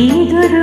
ഇതൊരു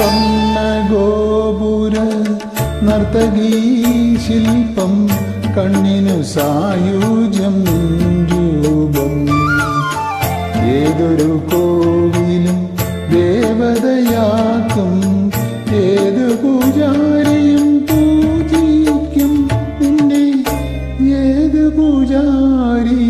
സ്വർണ ഗോപുര നർത്തകീ ശില്പം കണ്ണിനു സായുജം രൂപം. ഏതൊരു കോവിലും ദേവതയാക്കും ഏതു പൂജാരിയും പൂജിക്കും. നിന്നെ ഏതു പൂജാരി